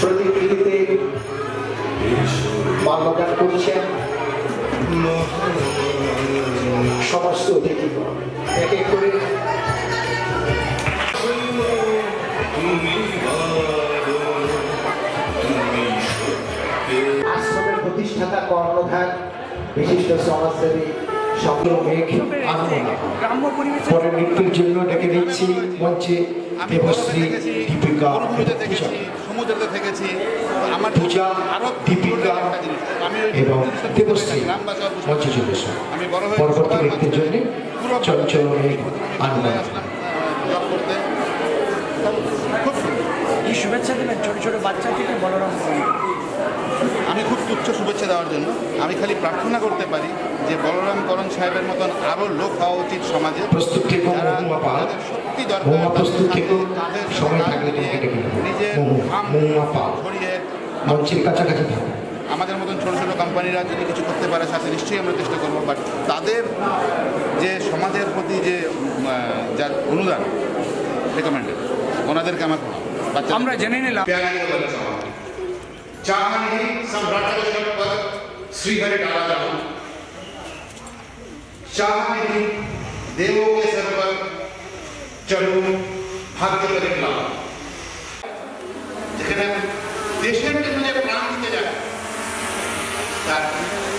প্রতিকৃতিতে মাল্যদান করছেন সমস্ত অতিথিগণ এক এক করে আশ্রমের প্রতিষ্ঠাতা কর্ণধার বিশিষ্ট সমাজসেবী সক্রিয় মেঘ পরে মৃত্যুর জন্য ডেকে দিচ্ছি মঞ্চে। দেবশ্রী দীপিকা সমুদ্রতে থেকেছি আমার পূজা দীপিকা এবং দেবশ্রী পেরেছি, গ্রামবাসী আর বুঝতে মঞ্চে পেরেছি। চলে এসো আমি বড় হয়ে পরবর্তী ব্যক্তির জন্য পুরো চঞ্চল মেঘ আনন্দ। শুভেচ্ছা দেবেন ছোট ছোট বাচ্চা থেকে বলরাম আমি খুব তুচ্ছ শুভেচ্ছা দেওয়ার জন্য আমি খালি প্রার্থনা করতে পারি যে বলরাম করণ সাহেবের মতন আরও লোক হওয়া উচিত সমাজে। সত্যি দরকার নিজের মঞ্চের কাছাকাছি আমাদের মতন ছোটো ছোটো কোম্পানিরা যদি কিছু করতে পারে সাথে নিশ্চয়ই আমরা চেষ্টা করব। বাট তাদের যে সমাজের প্রতি যে যার অনুদান রেকমেন্ডেড ওনাদেরকে আমার বাচ্চা আমরা জেনে নিলাম। प्यारे को बता सकता हूं चाह नहीं सम्राट के शब्द पर श्री हरि डाला जाऊं चाह नहीं देवों के सर पर चलूं भाग्य पर निकला যেখানে দেশের জন্য যে প্রাণ দিতে যায় তার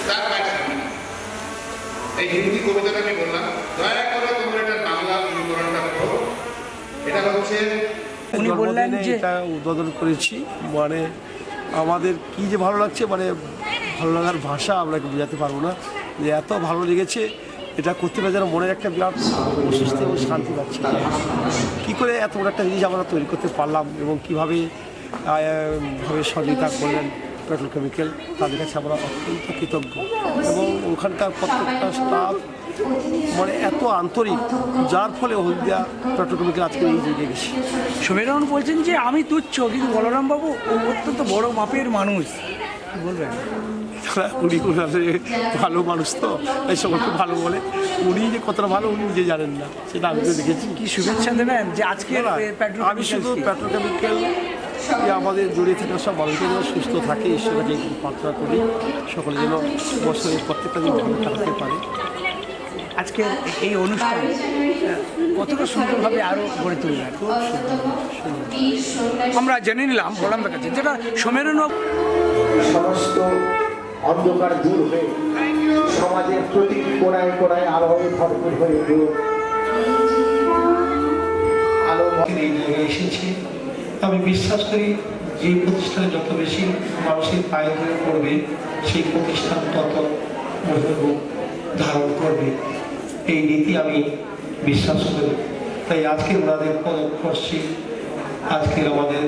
তার কাজ সামনে না। এই হিন্দি কবিতাটা আমি বললাম দয়া করে তোমরা এটা বাংলা অনুকরণটা করো এটা হচ্ছে উনি বললেন জন্মদিনে যে এটা উদ্বোধন করেছি মানে আমাদের কি যে ভালো লাগছে মানে ভালো লাগার ভাষা আমরা বোঝাতে পারব না। যে এত ভালো লেগেছে, এটা করতে পারে যেন মনের একটা বিরাট অসুস্থ এবং শান্তি পাচ্ছি। কী করে এত বড় একটা জিনিস আমরা তৈরি করতে পারলাম এবং কীভাবে ভাবে সহযোগিতা করলেন পেট্রোকেমিক্যাল তাদের কাছে আমরা অত্যন্ত কৃতজ্ঞ। এবং ওখানকার প্রত্যেকটা স্টাফ মানে এত আন্তরিক যার ফলে হলদিয়া পেট্রোকেমিক্যাল আজকে এই জায়গায় গেছি। সুমেরন বলছেন যে আমি তুচ্ছ কিন্তু বলরাম বাবু ও অত্যন্ত বড় মাপের মানুষ। বলবেন? উনি ওনাদের ভালো মানুষ তো তাই সকলকে ভালো বলে। উনি যে কতটা ভালো উনি নিজে জানেন না সেটা আমি তো দেখেছি। কি শুভেচ্ছা দেবেন যে আজকে আমি শুধু পেট্রোকেমিক্যাল আমাদের জড়িয়ে থাকা সব মানুষকে যেন সুস্থ থাকে ঈশ্বরের যে প্রার্থনা করি। সকলে যেন বছরের প্রত্যেকটা দিন ভালো থাকতে পারে। আজকে এই অনুষ্ঠান কতটা সুন্দরভাবে আরও গড়ে তুলবেন আমরা জেনে নিলাম বলরাম কাছে যেটা সমীরণ সমস্ত অন্ধকার দূর হয়ে সমাজের প্রতিটি কোনায় কোনায় আলোয় ভরপুর হয়ে উঠল। আলো এই জায়গায় এসেছে। আমি বিশ্বাস করি যে প্রতিষ্ঠানে যত বেশি মানুষের পায়ে ধরে পড়বে, সেই প্রতিষ্ঠান তত ধারণ করবে। এই নীতি আমি বিশ্বাস করি। তাই আজকে ওনাদের পদস্পর্শী আজকের আমাদের